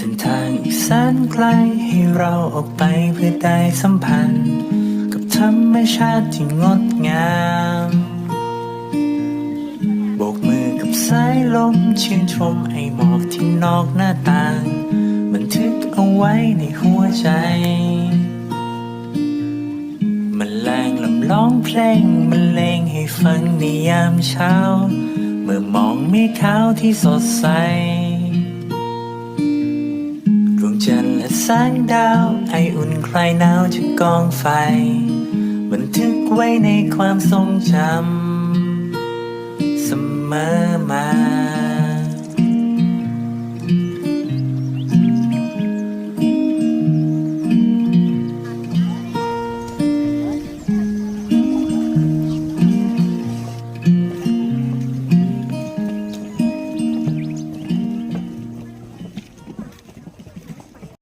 เส้นทางอีกแสนไกลให้เราออกไปเพื่อได้สัมพันธ์ กับธรรมชาติที่งดงามโบกมือกับสายลมชื่นชมไอหมอกที่นอกหน้าต่าง บันทึกเอาไว้ในหัวใจ มันแรงลำร้องเพลงมันเลงให้ฟังในยามเช้า เมื่อมองเมฆขาวที่สดใส จันทร์และแสงดาว ไออุ่นคลายหนาวจากกองไฟ บันทึกไว้ในความทรงจำเสมอมา